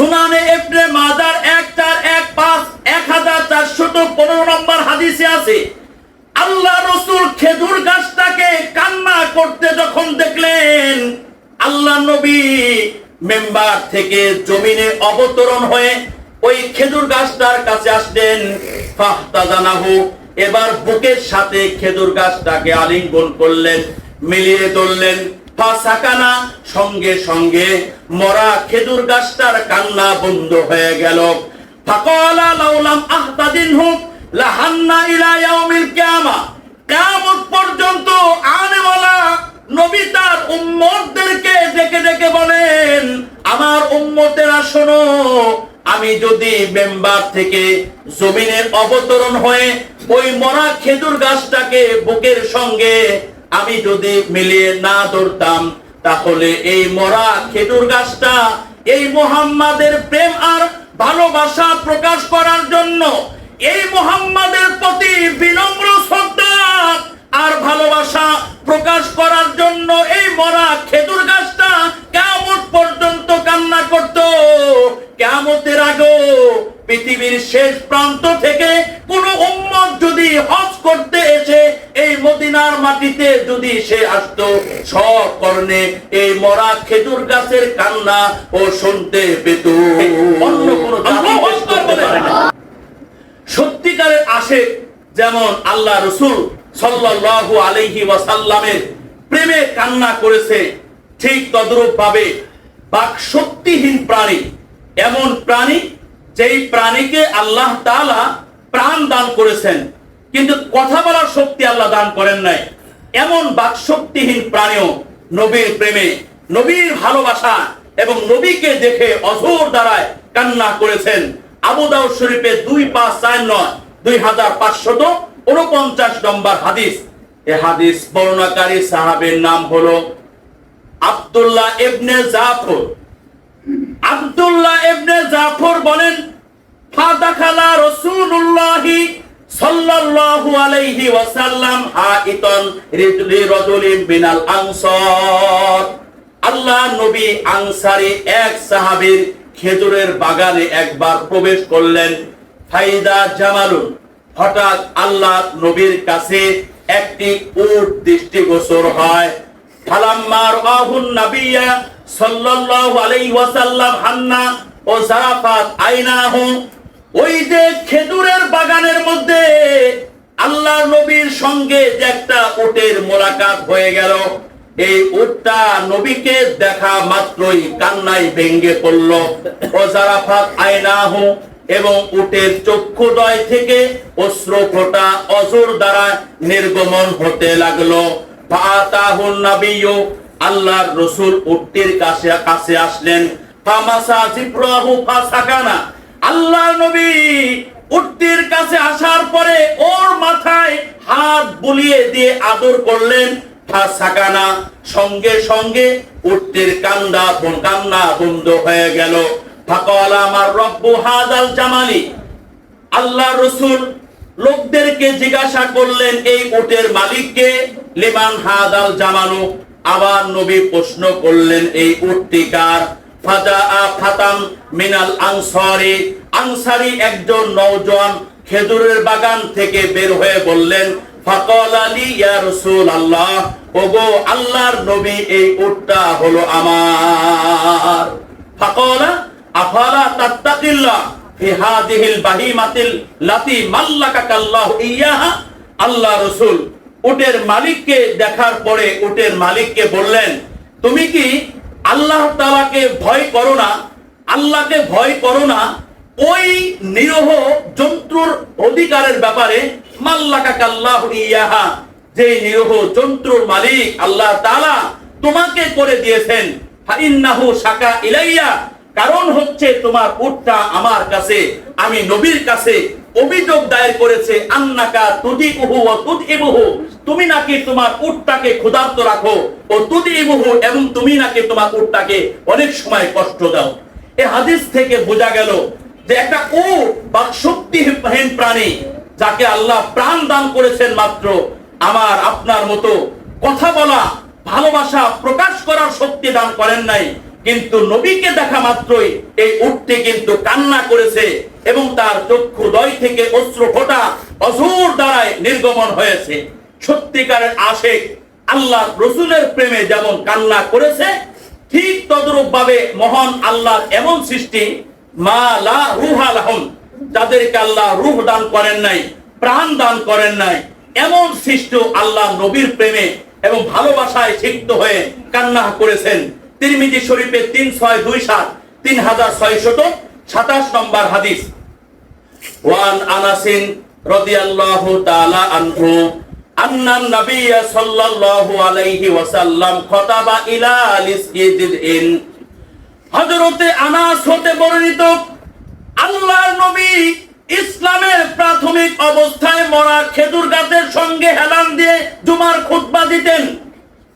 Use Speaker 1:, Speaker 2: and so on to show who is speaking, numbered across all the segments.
Speaker 1: সুনানে এবনে মাজার এক চার এক পাঁচ, এক হাজার চারশত পনেরো নম্বর হাদিসে আছে, আল্লাহ রসুল খেজুর গাছটাকে কান্না করতে যখন দেখলেন, আল্লাহ নবী মেম্বার থেকে জমিনে অবতরণ হয়ে ওই খেজুর গাছটার কাছে আসলেন, ফাহতাজানাহু, এবার বুকের সাথে খেজুর গাছটাকে আলিঙ্গন করলেন, মিলিয়ে ধরলেন। ফাসাকানা সঙ্গে সঙ্গে মরা খেজুর গাছটার কান্না বন্ধ হয়ে গেল। লাউলাম আহতাদিনহু লাহান্না পর্যন্ত আনেওয়ালা নবী তার উম্মতদেরকে বলেন, আমার উম্মতেরা শোনো, আমি যদি মেম্বার থেকে জমিনের অবতরণ হয়ে ওই মরা খেজুর গাছটাকে বুকের সঙ্গে আমি যদি মিলিয়ে না ধরতাম, তাহলে এই মরা খেজুর গাছটা এই মোহাম্মদের প্রেম আর ভালোবাসা প্রকাশ করার জন্য, এই মোহাম্মদের প্রতি বিনম্র শ্রদ্ধা আর ভালোবাসা প্রকাশ করার জন্য এই মরা খেজুর গাছটা কেমন পর্যন্ত কান্না করত। কেমতের আগেও পৃথিবীর শেষ প্রান্ত থেকে কোন উম্মত যদি হজ করতে এসে এই মদিনার মাটিতে যদি সে আসতো সব কর্ণে এই মরা খেজুর গাছের কান্না ও শুনতে পেত। অন্য কোনো সত্যিকারের আশেক যেমন আল্লাহ রসুল সাল্লাল্লাহু আলাইহি ওয়াসাল্লামের প্রেমে কান্না করেছে ঠিক তদ্রূপ ভাবে বাক শক্তিহীন প্রাণী এমন প্রাণী যেই প্রাণীকে আল্লাহ তাআলা প্রাণ দান করেছেন। কিন্তু কথা বলার শক্তি আল্লাহ দান করেন নাই। এমন বাক শক্তিহীন প্রাণীও নবীর প্রেমে, নবীর ভালোবাসা এবং নবীকে দেখে অঝোর দ্বারায় কান্না করেছেন। আবু দাউদ শরীফে দুই পাঁচ চার নয়, দুই হাজার পাঁচশত উনপঞ্চাশ নম্বর হাদিস। এ হাদিস বর্ণাকারী সাহাবের নাম হলো আব্দুল্লাহ ইবনে জাফর। আব্দুল্লাহ ইবনে জাফর বলেন, ফাদাখালা রাসূলুল্লাহি সাল্লাল্লাহু আলাইহি ওয়াসাল্লাম বিনাল আনসার। আল্লাহ নবী আনসারী এক সাহাবীর খেজুরের বাগানে একবার প্রবেশ করলেন। ফাইদা জামালুন, হঠাৎ আল্লাহ নবীর কাছে একটি উট দৃষ্টিগোচর হয়। ফালাম্মার আহুন নাবিয়া সাল্লাল্লাহু আলাইহি ওয়াসাল্লাম হান্না ও জারাফাত আইনাহু ওই যে খেজুরের বাগানের মধ্যে আল্লাহ নবীর সঙ্গে যে একটা উটের মোলাকাত হয়ে গেল, এই উটটা নবীকে দেখা মাত্রই কান্নাই ভেঙ্গে পড়ল। ও জারাফাত আইনাহু এবং উটের চক্ষুদয় থেকে অশ্র ফোটা অজর দ্বারা নির্গমন হতে লাগল। ফাতাহুন নাবিয়্যু, আল্লাহর রাসূল উটটির কাছে কাছে আসলেন। ফামাসা জিব্রাহু ফাসাকানা আল্লাহর নবী উটটির কাছে আসার পরে ওর মাথায় হাত বুলিয়ে দিয়ে আদর করলেন। ফাসাকানা সঙ্গে সঙ্গে উটটির কান্দা কান্না বন্ধ হয়ে গেল। জামালি। আল্লাহ রসুল লোকদেরকে জিজ্ঞাসা করলেন, এই উটের মালিককে লিমান হাদাল জামানু আবার নবী প্রশ্ন করলেন, এই উটটি কার? মিনাল আনসারি। আনসারি একজন নওজোয়ান খেজুরের বাগান থেকে বের হয়ে বললেন আলী আল্লাহ ওগো আল্লাহর নবী, এই উটটা হলো আমার। আফালা লাতি ইয়াহা? আল্লাহ রাসূল উটের মালিককে দেখার পরে উটের মালিককে বললেন, তুমি কি আল্লাহ তালাকে ভয় করো না, আল্লাহকে ভয় করো না। ওই নিরহ জন্তুর অধিকারের ব্যাপারে মাল্লাকাকাল্লাহু ইয়াহা যে নিরহ জন্তুর মালিক আল্লাহ তালা তোমাকে করে দিয়েছেন। ফাইন্নাহু ইলাইয়া, কারণ হচ্ছে তোমার উটটা আমার কাছে, আমি নবীর কাছে অভিযোগ দায়ের করেছে, আন্নাকা তুদি উহু ও তুদ ইবুহু তুমি নাকি তোমার উটটাকে ক্ষুধার্ত রাখো। ও তুদি ইবুহু এবং তুমি নাকি তোমার উটটাকে অনেক সময় কষ্ট দাও। এই হাদিস থেকে বোঝা গেল যে একটা উট বা শক্তিহীন প্রাণী যাকে আল্লাহ প্রাণ দান করেছেন মাত্র, আমার আপনার মতো কথা বলা, ভালোবাসা প্রকাশ করার শক্তি দান করেন নাই। কিন্তু নবীকে দেখা মাত্রই এই উঠতে কিন্তু কান্না করেছে এবং তার চক্ষু দয় থেকে অশ্রু ফোটা অসুর দ্বারায় নির্গমন হয়েছে। সত্যিকারের আশেক আল্লাহ রসুলের প্রেমে যেমন কান্না করেছে, ঠিক তদরূপ ভাবে মহান আল্লাহ এমন সৃষ্টি, মা লা রুহা লাহুম, যাদেরকে আল্লাহ রুহ দান করেন নাই, প্রাণ দান করেন নাই, এমন সৃষ্ট আল্লাহ নবীর প্রেমে এবং ভালোবাসায় সিক্ত হয়ে কান্না করেছেন। তিরমিজি শরীফে তিন ছয় দুই সাত, তিন হাজার ছয়শত সাতাশ নম্বর হাদিস। ওয়ান আনাসিন আনহু, আন্না নবিয়্য সাল্লাল্লাহু আলাইহি ওয়াসাল্লাম খতাবা ইলা লিসজিদিন হযরতে আনাস হতে বর্ণিত, আল্লাহর নবী ইসলামের প্রাথমিক অবস্থায় মরা খেজুর গাছের সঙ্গে হেলান দিয়ে জুমার খুতবা দিতেন।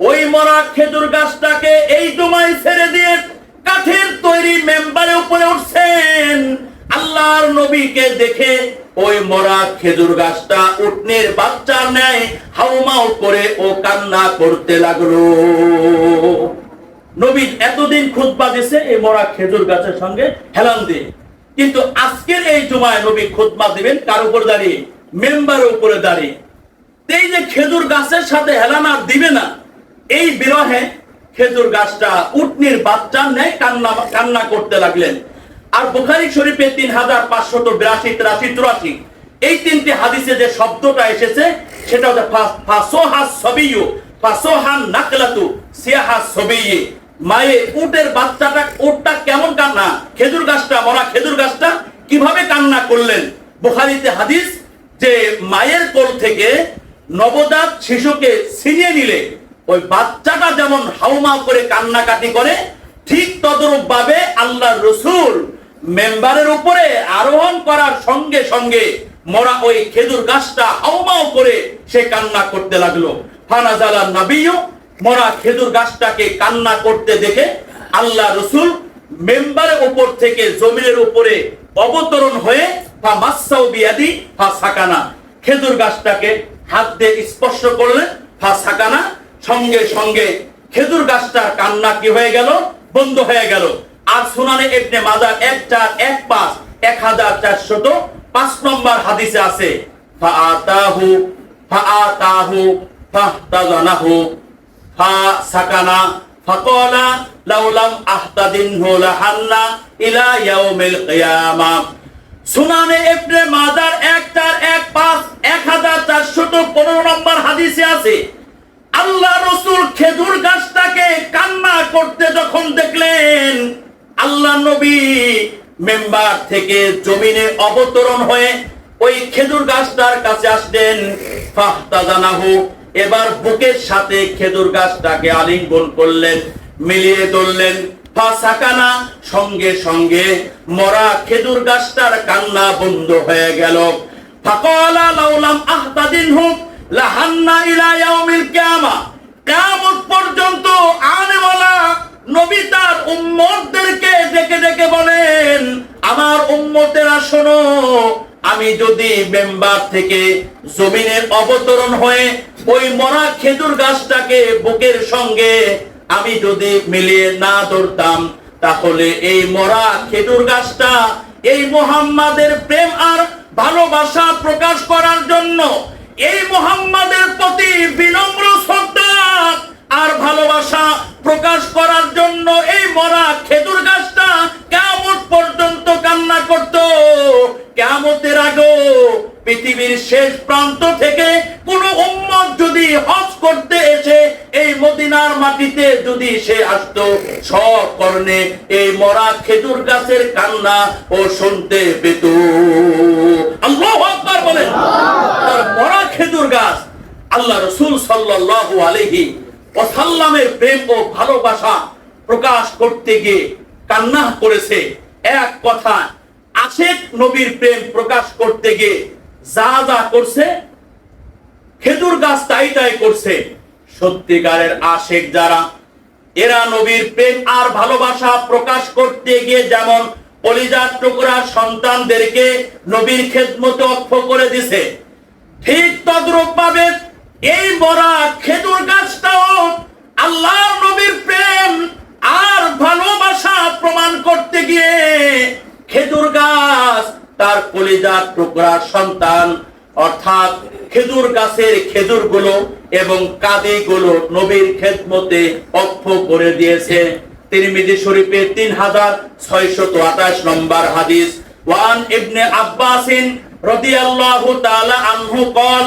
Speaker 1: ওই মরা খেজুর গাছটাকে এই জমায় ছেড়ে দিয়ে কাঠের তৈরি মেম্বারে উপরে উঠছেন। আল্লাহর নবীকে দেখে ওই মরা খেজুর গাছটা উটনের বাচ্চার ন্যায় হাউমাউ করে ও কান্না করতে লাগল। নবী এতদিন খুতবা দিছে এই মরা খেজুর গাছের সঙ্গে হেলান দিয়ে। কিন্তু আজকের এই জুমায় নবী খুতবা দিবেন কার উপর দাঁড়িয়ে? মেম্বারের উপরে দাঁড়িয়ে। এই যে খেজুর গাছের সাথে হেলানা দিবে না এই বিরহে খেজুর গাছটা উটনির বাচ্চার ন্যায় কান্না কান্না করতে লাগলেন। আর বুখারি শরীফে তিন হাজার পাঁচশত বিরাশি, তিরাশি, চুরাশি। এই তিনটি হাদিসে যে শব্দটা এসেছে সেটা হচ্ছে ফাসোহা সবিয়ু ফাসোহান নাকলাতু, সিয়াহা সবিয়ে। মায়ের উটের বাচ্চাটা, উটটা কেমন কান্না? খেজুর গাছটা, মরা খেজুর গাছটা কীভাবে কান্না করলেন? বুখারিতে হাদিস যে মায়ের কোল থেকে নবজাত শিশুকে ছিনিয়ে নিলে ওই বাচ্চাটা যেমন হাউমা করে কান্নাকাটি করে, ঠিক তদরূপ ভাবে আল্লাহ রসুল মেম্বারের উপরে আরোহণ করার সঙ্গে সঙ্গে মরা ওই খেজুর গাছটা হাউমাও করে সে কান্না করতে লাগল। ফানাজালা নবীও মরা খেজুর গাছটাকে কান্না করতে দেখে আল্লাহ রসুল মেম্বারের উপর থেকে জমিনের উপরে অবতরণ হয়ে, ফা মাসাউ বিয়াদি, ফা সাকানা। খেজুর গাছটাকে হাত দিয়ে স্পর্শ করলেন, ফা সাকানা সঙ্গে সঙ্গে খেজুর গাছটার কান্না কি হয়ে গেল? বন্ধ হয়ে গেল। আর সুনানে ইবনে মাজার এক চার এক পাঁচ এক হাজার চারশত পাঁচ নম্বর হাদিসে আছে ফা আতাহু ফা লাউলাম মাজার এক পাঁচ এক হাজার চারশত পনেরো নম্বর হাদিসে আছে আল্লাহ রসুল খেজুর গাছটাকে কান্না করতে যখন দেখলেন, আল্লাহ নবী মেম্বার থেকে জমিনে অবতরণ হয়ে ওই খেজুর গাছটার কাছে আসলেন। ফাহতাজানাহু, এবার বুকের সাথে খেজুর গাছটাকে আলিঙ্গন করলেন, মিলিয়ে ধরলেন। ফাসাকানা, সঙ্গে সঙ্গে মরা খেজুর গাছটার কান্না বন্ধ হয়ে গেল। ফাকালা লাউলাম আহতাদিনহু লাহান্না ইলা ইয়াউমিল কিয়ামা। কিয়ামত পর্যন্ত আনেওয়ালা নবী তার উম্মতদেরকে ডেকে ডেকে বলেন, আমার উম্মতেরা শোনো, আমি যদি মেম্বার থেকে জমিনের অবতরণ হয়ে ওই মরা খেজুর গাছটাকে বুকের সঙ্গে আমি যদি মিলিয়ে না ধরতাম, তাহলে এই মরা খেজুর গাছটা এই মোহাম্মদের প্রেম আর ভালোবাসা প্রকাশ করার জন্য এই মোহাম্মদের প্রতি বিনম্র শ্রদ্ধা আর ভালোবাসা প্রকাশ করার জন্য এই মরা খেজুর গাছটা কেমন পর্যন্ত কান্না করত। কেমতের আগে পৃথিবীর শেষ প্রান্ত থেকে কোন উম্মত যদি হজ করতে এসে এই মদিনার মাটিতে যদি সে আসতো সব কর্ণে এই মরা খেজুর গাছের কান্না ও শুনতে পেত। আল্লাহ আকবার বলেন তার মরা খেজুর গাছ আল্লাহ রসুল সাল্লাল্লাহু আলাইহি ওয়াসাল্লামের প্রেম ও ভালোবাসা প্রকাশ করতে গিয়ে কান্না করেছে। এক কথা, আশেক নবীর প্রেম প্রকাশ করতে গিয়ে যা যা করছে, খেজুর গাছ তাই তাই করছে। সত্যিকারের আশেক যারা, এরা নবীর প্রেম আর ভালোবাসা প্রকাশ করতে গিয়ে যেমন কলিজার টুকরা সন্তানদেরকে নবীর খেদমতে অক্ষ করে দিছে, ঠিক তদ্রূপ এই বড়া খেজুর গাছটাও আল্লাহ নবীর প্রেম আর ভালোবাসা প্রমাণ করতে গিয়ে খেজুর গাছ তার কলিজার টুকরার সন্তান, অর্থাৎ খেজুর গাছের খেজুরগুলো এবং কাঁদি গুলো নবীর খেদমতে অক্ষ করে দিয়েছে। তিরমিজি শরীফে তিন হাজার ছয়শত আঠাশ নম্বর হাদিস। ওয়ান ইবনে আব্বাসিন রদিয়াল্লাহু তাআলা আনহু কল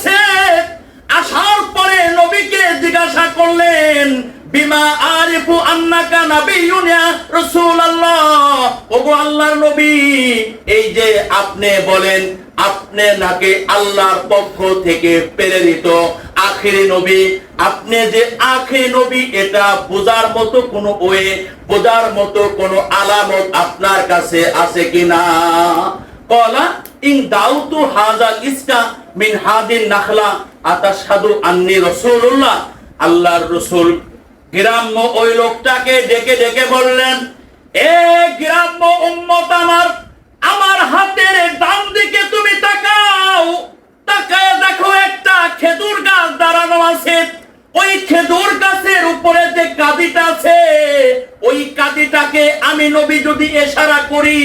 Speaker 1: আন্নাকা ওগো আল্লাহর নবী, এই যে আপনি বলেন, আপনি নাকি আল্লাহর পক্ষ থেকে প্রেরিত। নবী, আপনি যে নবী, এটা বোঝার মতো কোনো ওয়ে, বোঝার মতো কোনো আলামত আপনার কাছে আছে কিনা? কলা ইন দাউতু হাজাল ইসকা মিন হাদিন নাখলা আন্নি রাসূলুল্লাহ। আল্লাহর রাসূল গ্রাম্য ওই লোকটাকে ডেকে ডেকে বললেন, এ গ্রাম্য উম্মত আমার আমার হাতের ডান দিকে তুমি তাকাও। তাকায় দেখো একটা খেজুর গাছ দাঁড়ানো আছে। ওই খেজুর গাছের উপরে যে কাদিটা আছে, ওই কাদিটাকে আমি নবী যদি এশারা করি,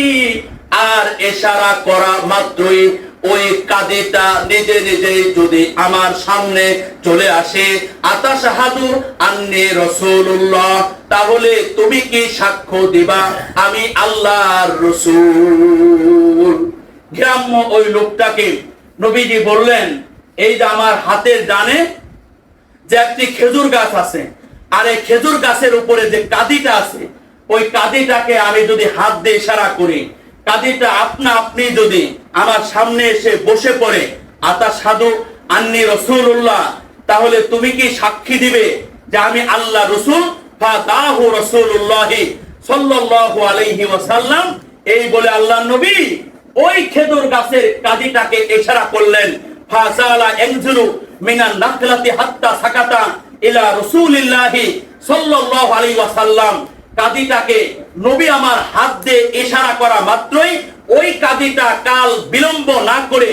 Speaker 1: আর এশারা করা মাত্রই ওই কাদিটা নিজে নিজেই যদি আমার সামনে চলে আসে। আতাশাহাদু আন্নি রসুল্লাহ তাহলে তুমি কি সাক্ষ্য দিবা? আমি আল্লাহর রসুল। গ্রাম্য ওই লোকটাকে নবীজি বললেন, এই যে আমার হাতের ডানে যে একটি খেজুর গাছ আছে, আর এই খেজুর গাছের উপরে যে কাদিটা আছে, ওই কাদিটাকে আমি যদি হাত দিয়ে ইশারা করি কাদিটা আপনা আপনি যদি আমার সামনে এসে বসে পড়ে, আতা সাধু আন্নি রসুল্লাহ তাহলে তুমি কি সাক্ষী দিবে যে আমি আল্লাহ রসুল? ফাদাহু রসুল্লাহি সাল্লাল্লাহু আলাইহি ওয়াসাল্লাম। এই বলে আল্লাহ নবী ওই খেজুর গাছের কাদিটাকে ইশারা করলেন। ফাসালা ইয়ানজুরু মিনান নাকলাতি হাত্তা সাকাতা ইলা রাসূলিল্লাহি সাল্লাল্লাহু আলাইহি ওয়াসাল্লাম। কাদিটাকে নবী আমার হাত দিয়ে ইশারা করা মাত্রই ওই কাদিটা কাল বিলম্ব না করে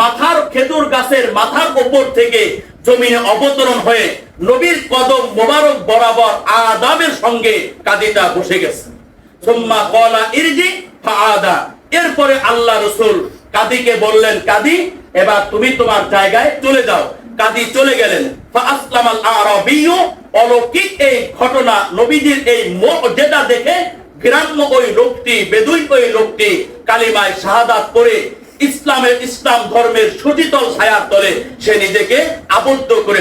Speaker 1: মাথার খেজুর গাছের মাথার উপর থেকে জমিনে অবতরণ হয়ে নবীর কদম মোবারক বরাবর আদাবের সঙ্গে কাদিটা বসে গেছে। সুম্মা কলা ইরজি ফাআদা। এরপরে আল্লাহ রসুল কাদিকে বললেন, কাদি, এবার তুমি তোমার জায়গায় চলে যাও। কাদি চলে গেলেন। আরাবিয়্যু অলৌকিক এই ঘটনা নবীজির এই যেটা দেখে গ্রাম্য ওই লোকটি বেদুই ওই লোকটি কালিমায় শাহাদাত করে ইসলামের ইসলাম ধর্মের সুচিতল ছায়ার তলে সে নিজেকে আবদ্ধ করে